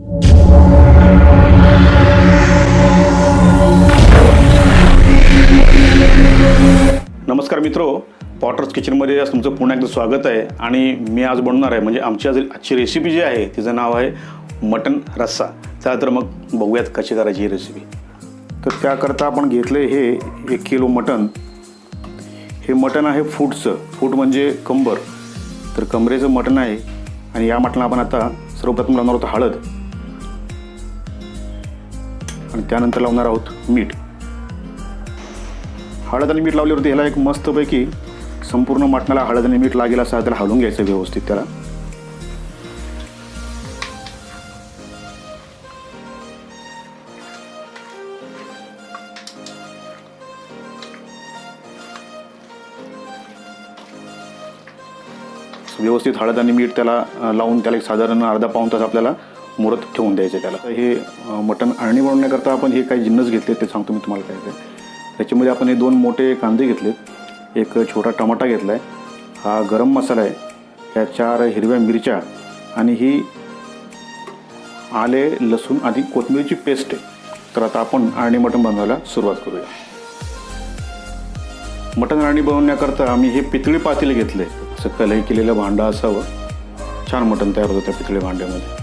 नमस्कार मित्रो पॉटर्स किचनमध्ये आज तुमचं पुन्हा एकदा स्वागत आहे. आणि मी आज बनवणार आहे म्हणजे आमची आज आजची रेसिपी जी आहे तिचं नाव आहे मटन रस्सा. चला तर मग बघूयात कशी करायची ही रेसिपी तर त्याकरता आपण घेतलं हे एक किलो मटन. हे मटन आहे फूटचं. फूट म्हणजे कंबर. तर कमरेचं मटन आहे. आणि या मटणला आपण आता सर्वप्रथम लावणार आहोत हळद. आणि त्यानंतर लावणार आहोत मीठ. हळद आणि मीठ लावल्यावरती ह्याला एक मस्तपैकी संपूर्ण मटणाला हळद आणि मीठ लागेल असं त्याला हलवून घ्यायचं व्यवस्थित त्याला. व्यवस्थित हळद आणि मीठ त्याला लावून त्याला एक साधारण अर्धा पाऊण तास आपल्याला मुरत ठेवून द्यायचं त्याला. हे मटण अळणी बनवण्याकरता आपण हे काही जिन्नस घेतले ते सांगतो मी तुम्हाला काय ते. त्याच्यामध्ये आपण हे दोन मोठे कांदे घेतलेत. एक छोटा टमाटा घेतला आहे हा गरम मसाला आहे. ह्या चार हिरव्या मिरच्या आणि ही आले लसूण आणि कोथिंबीरची पेस्ट आहे. तर आता आपण अळणी मटण बनवायला सुरुवात करूया. मटण आणणी बनवण्याकरता आम्ही हे पितळी पातेले घेतले असं कलई केलेलं भांडं असावं. छान मटण तयार होतं त्या पितळी भांड्यामध्ये.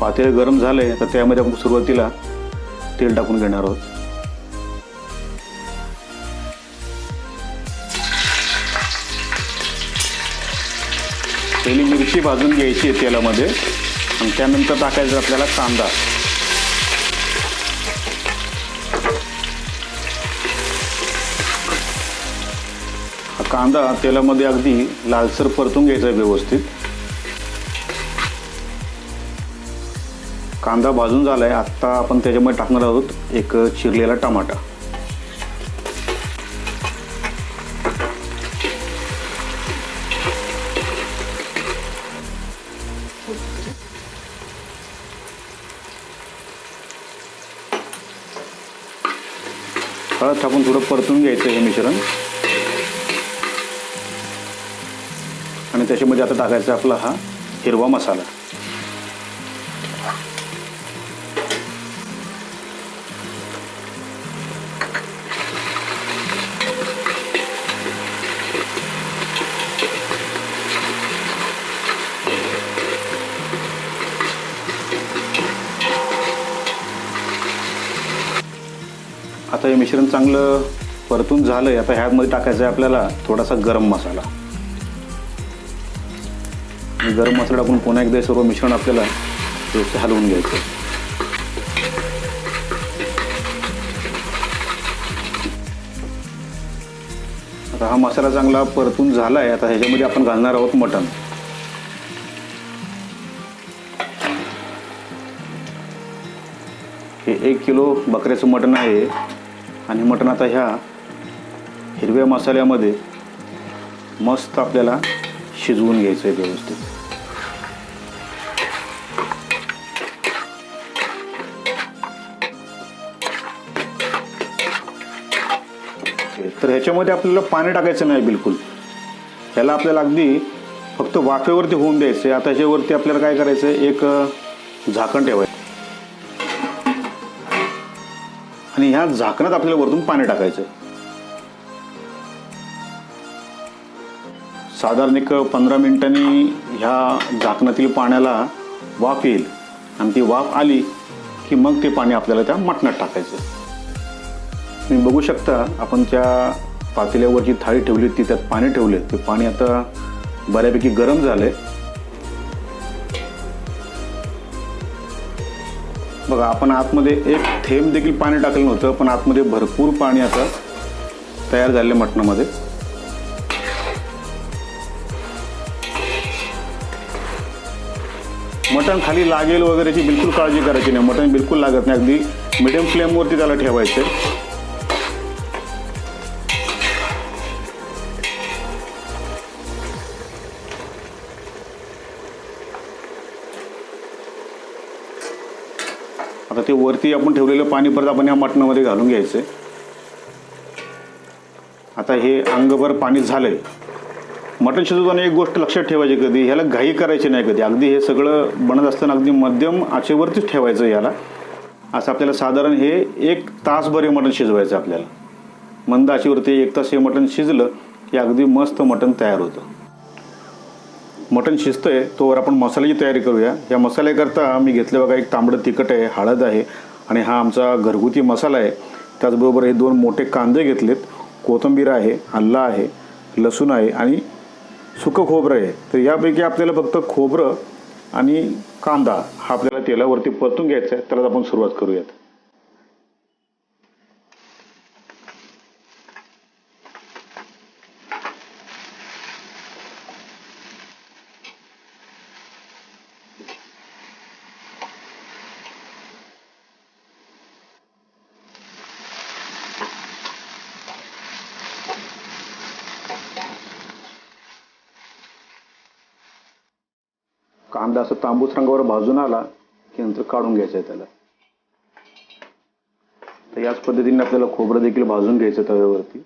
पातेलं गरम झाले तर त्यामध्ये आपण सुरुवातीला तेल टाकून घेणार आहोत. पहिली मिरची भाजून घ्यायची आहे तेलामध्ये आणि त्यानंतर टाकायचं आपल्याला कांदा. कांदा तेलामध्ये अगदी लालसर परतून घ्यायचा आहे व्यवस्थित. कांदा भाजून झाला आहे आत्ता आपण त्याच्यामध्ये टाकणार आहोत एक चिरलेला टमाटा. हळद टाकून थोडं परतून घ्यायचं हे मिश्रण. आणि त्याच्यामध्ये आता टाकायचा आपला हा हिरवा मसाला. हे मिश्रण चांगलं परतून झालं आहे आता ह्यामध्ये टाकायचं आहे आपल्याला थोडासा गरम मसाला. गरम मसाला टाकून पुन्हा एकदा सर्व मिश्रण आपल्याला व्यवस्थित हलवून घ्यायचं आता हा मसाला चांगला परतून झाला आहे आता ह्याच्यामध्ये आपण घालणार आहोत मटण. हे एक किलो बकऱ्याचं मटण आहे. आणि मटण आता ह्या हिरव्या मसाल्यामध्ये मस्त आपल्याला शिजवून घ्यायचं आहे व्यवस्थित. तर ह्याच्यामध्ये आपल्याला पाणी टाकायचं नाही बिलकुल. ह्याला आपल्याला अगदी फक्त वाफेवरती होऊन द्यायचं आहे आता ह्याच्यावरती आपल्याला काय करायचं आहे एक झाकण ठेवायचं. आणि ह्या झाकणात आपल्याला वरतून पाणी टाकायचं. साधारण एक पंधरा मिनिटांनी ह्या झाकणातील पाण्याला वाफ येईल. आणि ती वाफ आली की मग ते पाणी आपल्याला त्या मटणात टाकायचं. तुम्ही बघू शकता आपण त्या पातेल्यावर जी थाळी ठेवली ती त्यात पाणी ठेवले. ते पाणी आता बऱ्यापैकी गरम झालंय. बघा आपण आतमध्ये एक थेंब देखील पाणी टाकलं नव्हतं पण आतमध्ये भरपूर पाणी आता तयार झाले मटणामध्ये. मटण खाली लागेल वगैरेची बिलकुल काळजी करायची नाही. मटण बिलकुल लागत नाही. अगदी मिडियम फ्लेमवरती त्याला ठेवायचे ते वरती आपण ठेवलेलं पाणी परत आपण या मटणामध्ये घालून घ्यायचं आहे. आता हे अंगभर पाणी झालंय. मटण शिजवताना एक गोष्ट लक्षात ठेवायची कधी ह्याला घाई करायची नाही कधी. अगदी हे सगळं बनत असताना अगदी मध्यम आचेवरतीच ठेवायचं याला. असं आपल्याला साधारण हे एक तासभर हे मटण शिजवायचं आपल्याला. मंद आचेवरती एक तास हे मटण शिजलं की अगदी मस्त मटण तयार होतं. मटण शिजतंय तोवर आपण मसाल्याची तयारी करूया. या मसाल्याकरता मी घेतलं बघा एक तांबडं तिखट आहे हळद आहे आणि हा आमचा घरगुती मसाला आहे. त्याचबरोबर हे दोन मोठे कांदे घेतलेत. कोथिंबीर आहे आल्ला आहे लसूण आहे आणि सुकं खोबरं आहे. तर यापैकी आपल्याला फक्त खोबरं आणि कांदा हा आपल्याला तेलावरती परतून घ्यायचा आहे. त्यालाच आपण सुरुवात करूयात. कांदा असं तांबूस रंगावर भाजून आला की नंतर काढून घ्यायचं आहे त्याला. तर याच पद्धतीने आपल्याला खोबरं देखील भाजून घ्यायचं तव्यावरती.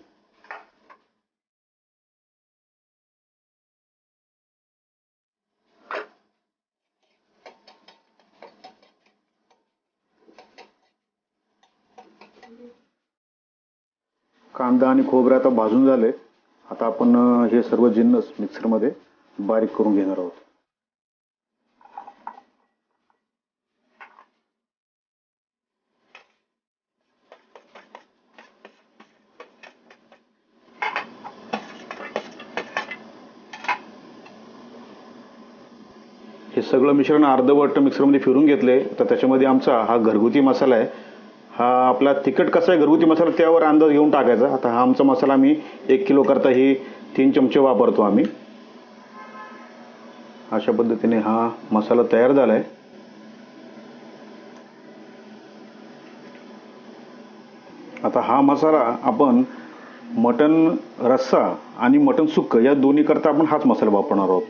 कांदा आणि खोबरं आता भाजून झाले. आता आपण हे सर्व जिन्नस मिक्सरमध्ये बारीक करून घेणार आहोत. सगळं मिश्रण अर्धवट मिक्सरमध्ये फिरून घेतले तर त्याच्यामध्ये आमचा हा घरगुती मसाला आहे. हा आपला तिखट कसा आहे घरगुती मसाला त्यावर अंदाज घेऊन टाकायचा. आता हा आमचा मसाला आम्ही एक किलो करता ही तीन चमचे वापरतो आम्ही. अशा पद्धतीने हा मसाला तयार झाला आहे आता हा मसाला आपण मटन रस्सा आणि मटन सुक्क या दोन्ही करता आपण हाच मसाला वापरणार आहोत.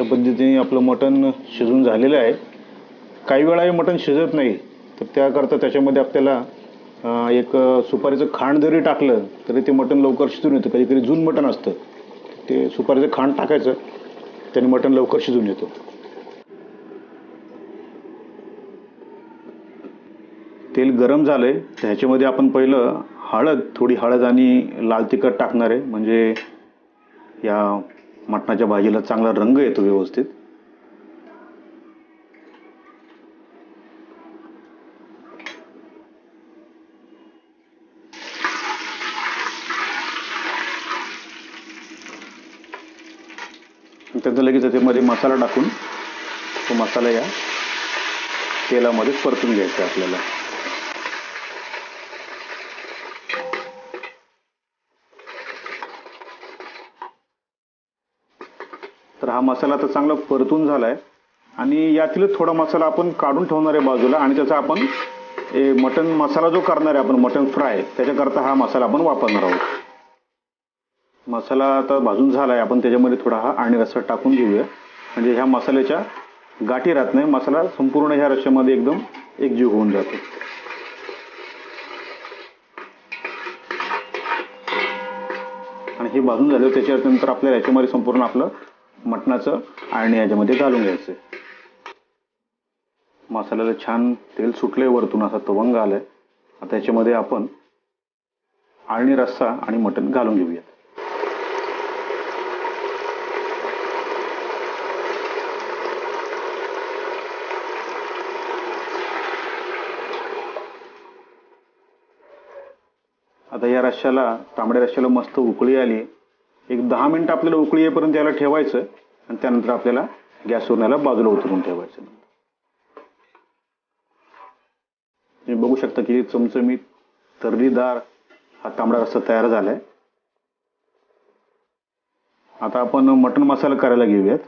अशा पद्धतीने आपलं मटण शिजून झालेलं आहे. काही वेळा हे मटण शिजत नाही तर त्याकरता त्याच्यामध्ये आपल्याला एक सुपारीचं खांड जरी टाकलं तरी ते मटण लवकर शिजून येतं. कधी कधी जून मटण असतं ते सुपारीचं खांड टाकायचं त्याने मटण लवकर शिजून येतो. तेल गरम झालं तर ह्याच्यामध्ये आपण पहिलं हळद थोडी हळद आणि लाल तिखट टाकणार आहे. म्हणजे या मटणाच्या भाजीला चांगला रंग येतो व्यवस्थित. त्याचं लगेच त्याच्यामध्ये मसाला टाकून तो मसाला या तेलामध्ये परतून घ्यायचा आपल्याला. हा मसाला तर चांगला परतून झालाय. आणि यातील थोडा मसाला आपण काढून ठेवणार आहे बाजूला. आणि त्याचा आपण ए, मटन मसाला जो करणार आहे आपण मटन फ्राय त्याच्याकरता हा मसाला आपण वापरणार आहोत. मसाला आता भाजून झाला आहे आपण त्याच्यामध्ये थोडा हा आणि रस्सा टाकून घेऊया. म्हणजे ह्या मसाल्याच्या गाठी राहत नाही. मसाला संपूर्ण ह्या रश्श्यामध्ये एकदम एकजीव होऊन जातो. आणि हे भाजून झालं त्याच्यानंतर आपल्या याच्यामध्ये संपूर्ण आपलं मटणाचं आळणी याच्यामध्ये घालून घ्यायचं. मसाल्याला छान तेल सुटलंय वरतून असा तवंग आलाय. आता याच्यामध्ये आपण आळणी रस्सा आणि मटण घालून घेऊयात. आता या रश्श्याला तांबड्या रश्श्याला मस्त उकळी आली. एक दहा मिनिटं आपल्याला उकळी येईपर्यंत याला ठेवायचं आणि त्यानंतर आपल्याला गॅसवरून याला बाजूला उतरून ठेवायचं. तुम्ही बघू शकता की चमचमीत तर्रीदार हा तांबडा रस्सा तयार झालाय. आता आपण मटण मसाला करायला घेऊयात.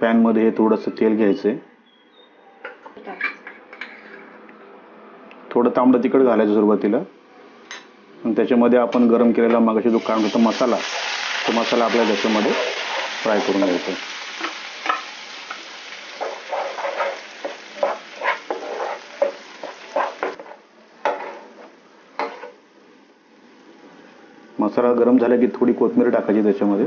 पॅनमध्ये थोडंसं तेल घ्यायचंय. थोडं तांबडं तिखट घालायचं सुरुवातीला. आणि त्याच्यामध्ये आपण गरम केलेला मागाशी जो काढून होता मसाला तो मसाला आपल्या त्याच्यामध्ये फ्राय करून घ्यायचा. मसाला गरम झाला की थोडी कोथिंबीर टाकायची त्याच्यामध्ये.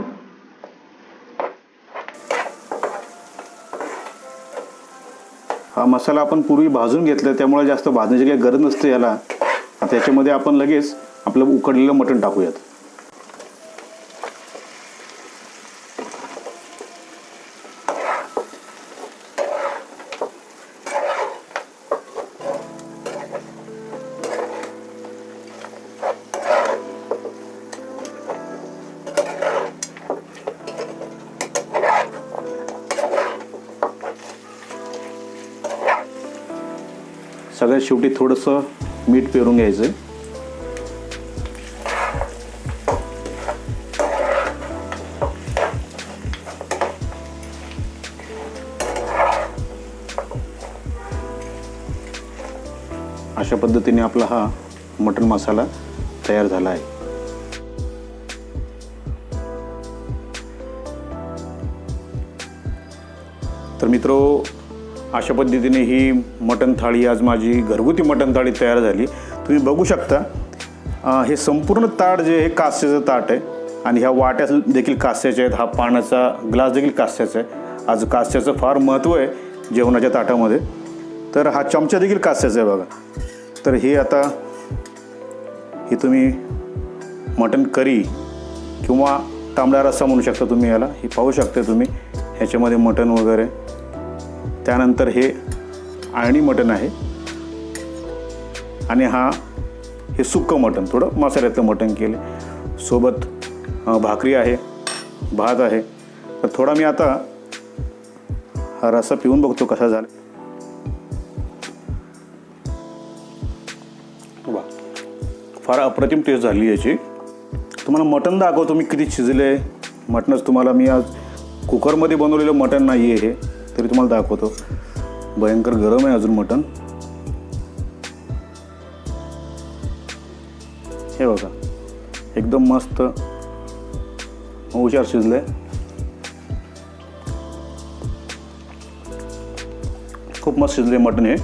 हा मसाला आपण पूर्वी भाजून घेतला त्यामुळे जास्त भाजण्याची काही गरज नसते याला. त्याच्यामध्ये आपण लगेच आपलं उकडलेलं मटण टाकूयात. सगळ्यात शेवटी थोडंसं मीठ पेरून घ्यायचं. पद्धतीने आपला हा मटण मसाला तयार झाला आहे. तर मित्रो अशा पद्धतीने ही मटण थाळी आज माझी घरगुती मटण थाळी तयार झाली. तुम्ही बघू शकता हे संपूर्ण ताट जे हे कास्याचं ताट आहे. आणि ह्या वाट्या देखील कास्याच्या आहेत हा पाण्याचा ग्लास देखील कास्याचा आहे. आज कास्याचं फार महत्त्व आहे जेवणाच्या ताटामध्ये. तर हा चमचा देखील कास्याचा आहे बघा. तर हे आता हे तुम्ही मटण करी किंवा तांबडा रस्सा म्हणू शकता तुम्ही याला. हे पाहू शकता तुम्ही ह्याच्यामध्ये मटण वगैरे. त्यानंतर हे आळणी मटण आहे. आणि हा हे सुक्कं मटण थोडं मसाल्यातलं मटण केलं. सोबत भाकरी आहे भात आहे. तर थोडा मी आता हा रस्सा पिऊन बघतो कसा झाला. फार अप्रतिम टेस्ट झाली याची. तुम्हाला मटण दाखवतो मी किती शिजले. मटणच तुम्हाला मी आज कुकरमध्ये बनवलेलं मटण नाही आहे हे तरी तुम्हाला दाखवतो. भयंकर गरम आहे अजून मटण हे बघा एकदम मस्त हुशार शिजलं आहे खूप मस्त शिजले मटण हे.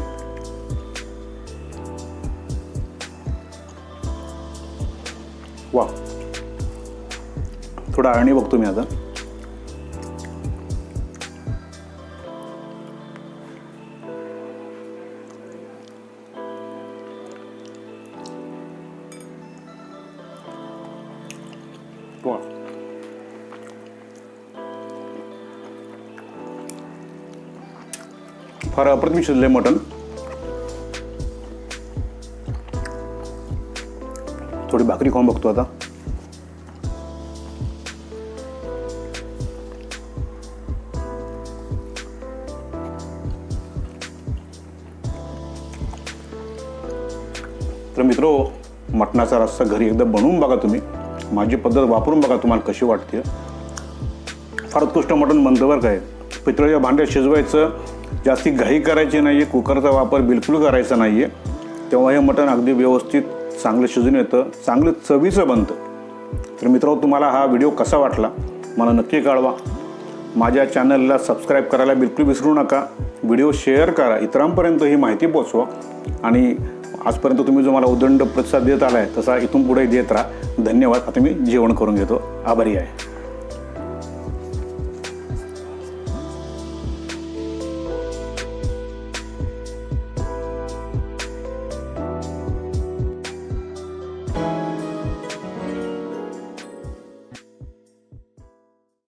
वा. थोडा आळणी बघतो मी आता. वा. फार अप्रतिम शिजले मटण. भाकरी खाऊन बघतो आता. तर मित्रो मटणाचा रस्सा घरी एकदा बनवून बघा तुम्ही. माझी पद्धत वापरून बघा तुम्हाला कशी वाटते. फार उत्कृष्ट मटण बनतं बरं काय पितळेच्या भांड्यात शिजवायचं जास्ती घाई करायची नाही आहे कुकरचा वापर बिलकुल करायचा नाही आहे तेव्हा हे मटण अगदी व्यवस्थित चांगलं शिजून येतं चांगलं चवीचं बनतं. तर मित्रांनो तुम्हाला हा व्हिडिओ कसा वाटला मला नक्की कळवा. माझ्या चॅनलला सबस्क्राईब करायला बिलकुल विसरू नका. व्हिडिओ शेअर करा इतरांपर्यंत ही माहिती पोचवा. आणि आजपर्यंत तुम्ही जो मला उदंड प्रतिसाद देत आला आहे तसा इथून पुढे देत राहा. धन्यवाद. आता मी जेवण करून घेतो. आभारी आहे.